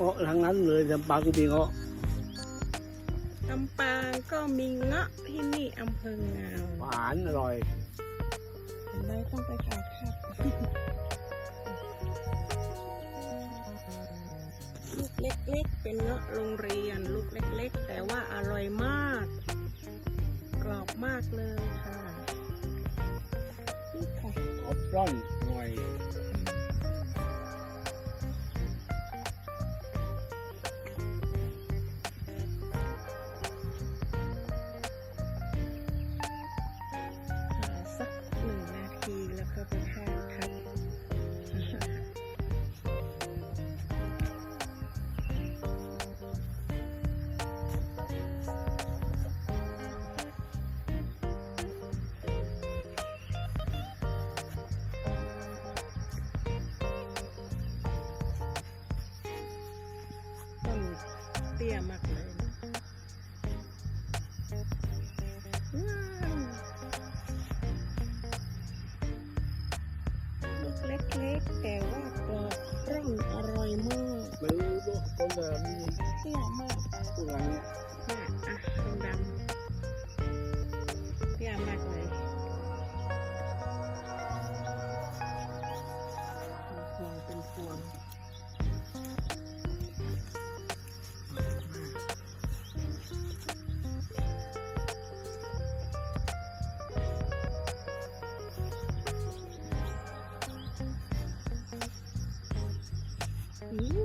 เลยลำปางกูมีเงาะลำปางก็มีเงาะที่นี่อำเภองาวหวานอร่อยเห็นไหมต้องไปถ่ายภาพลูกเล็กๆ เป็นเงาะโรงเรียนลูกเล็ก ๆ แต่ว่าอร่อยมาก กรอบมากเลยค่ะนี่ค่ะอดร่อนหน่ เตี้ยมากเลยนะว้าวลูกเล็กๆแต่ว่ากรอบร่องอร่อยมากไม่รู้ว่าต้นอะไรมีเตี้ยมากพวกนั้ Hmm.